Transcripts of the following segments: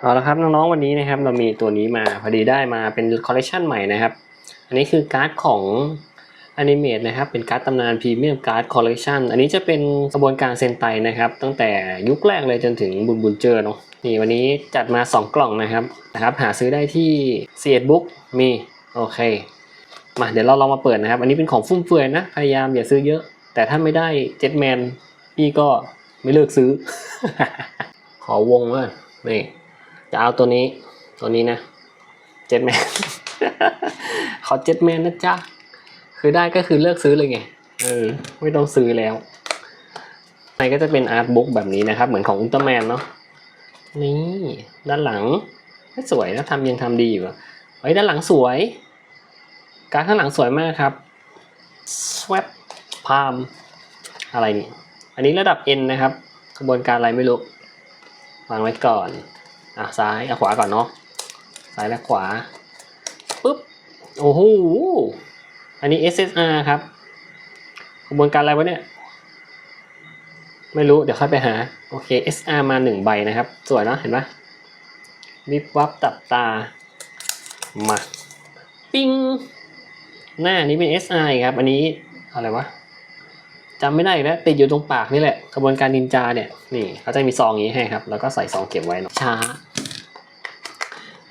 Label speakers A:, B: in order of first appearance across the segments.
A: เอาละครับน้องๆวันนี้นะครับเรามีตัวนี้มาพอดีได้มาเป็นคอลเลคชันใหม่นะครับ อันนี้คือการ์ดของอนิเมตนะครับเป็นการ์ดตำนานพรีเมียมการ์ดคอลเลคชันอันนี้จะเป็นกระบวนการเซนไตนะครับตั้งแต่ยุคแรกเลยจนถึงบุญบุญเจอเนาะนี่วันนี้จัดมา 2 กล่องนะครับนะครับ หาซื้อได้ที่เซียดบุ๊กมีโอเคมาเดี๋ยวเราลองมาเปิดนะครับ อันนี้เป็นของฟุ่มเฟือยนะพยายามอย่าซื้อเยอะ แต่ถ้าไม่ได้เจ็ตแมนพี่ก็ไม่เลิกซื้อ ขอวงเลยนี่ จะเอาตัวนี้ตัวนี้นะเจ็ตแมนขอเจ็ตแมนนะจ๊ะคือได้ก็คือเลิกซื้อเลยไงเออไม่ต้องซื้อแล้วในก็จะเป็นอาร์ตบุ๊กแบบนี้นะครับ เหมือนของอุลตร้าแมนเนาะนี่ด้านหลังไม่สวยนะทำยังทำดีอยู่อะเฮ้ยด้านหลังสวย การข้างหลังสวยมากครับ swap palm อะไรนี่ อันนี้ระดับ N นะครับกระบวนการอะไรไม่รู้วางไว้ก่อน อะซ้ายอะขวาก่อนเนาะซ้ายและขวาปุ๊บโอ้โหอันนี้ SSR ครับกระบวนการอะไรวะเนี่ยไม่รู้เดี๋ยวค่อยไปหาโอเค SR มาหนึ่งใบนะครับ สวยเนอะเห็นปะวิบวับตับตามาปิ้งหน้านี้เป็น SI ครับ อันนี้อะไรวะจำไม่ได้อีกแล้วติดอยู่ตรงปากนี่แหละกระบวนการนินจาเนี่ยนี่เขาจะมีซองอย่างนี้ให้ครับ แล้วก็ใส่ซองเก็บไว้เนอะช้า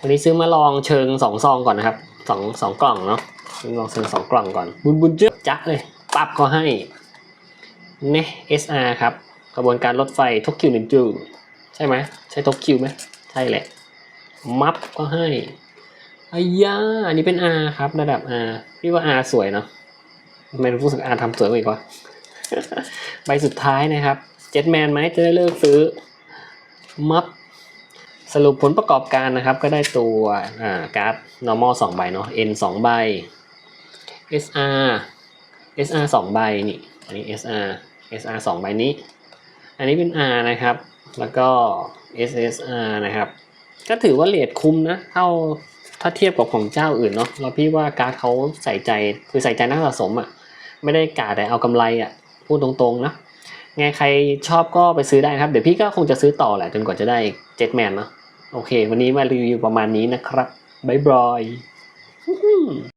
A: วันนี้ซื้อมาลองเชิงสองซองก่อนนะครับสองสองกล่องเนาะซื้อลองเชิงสองกล่องก่อนบุญบุญเจอจักเลยปั๊บก็ให้เนี่ย SR ครับกระบวนการรถไฟทกคิวนินจูใช่ไหมใช่ทกคิวไหมใช่แหละมัฟก็ให้อายาอันนี้เป็น R ครับ ระดับ R พี่ว่า R สวยเนาะทำไมรู้สึก R ทำสวยกว่าอีกวะใบสุดท้ายนะครับ เจ็ตแมนไหมจะได้เลิกซื้อ มัฟ สรุปผลประกอบการนะครับก็ได้ตัวการ์ด normal 2 ใบเนาะ N 2 ใบ SR SR 2 ใบนี่อันนี้ SR SR 2 ใบนี้ อันนี้เป็น R นะครับ แล้วก็ SSR นะครับ ก็ถือว่าเลทคุ้มนะเท่าถ้าเทียบกับของเจ้าอื่นเนาะเราพี่ว่าการ์ดเขาใส่ใจคือใส่ใจนักสะสมอะ่ะไม่ได้กาแต่เอากำไรอะ่ะพูดตรงๆนะ ไงใครชอบก็ไปซื้อได้ครับ เดี๋ยวพี่ก็คงจะซื้อต่อแหละจนกว่าจะได้เจ็ตแมนเนาะโอเค วันนี้มารีวิวประมาณนี้นะครับบ๊ายบาย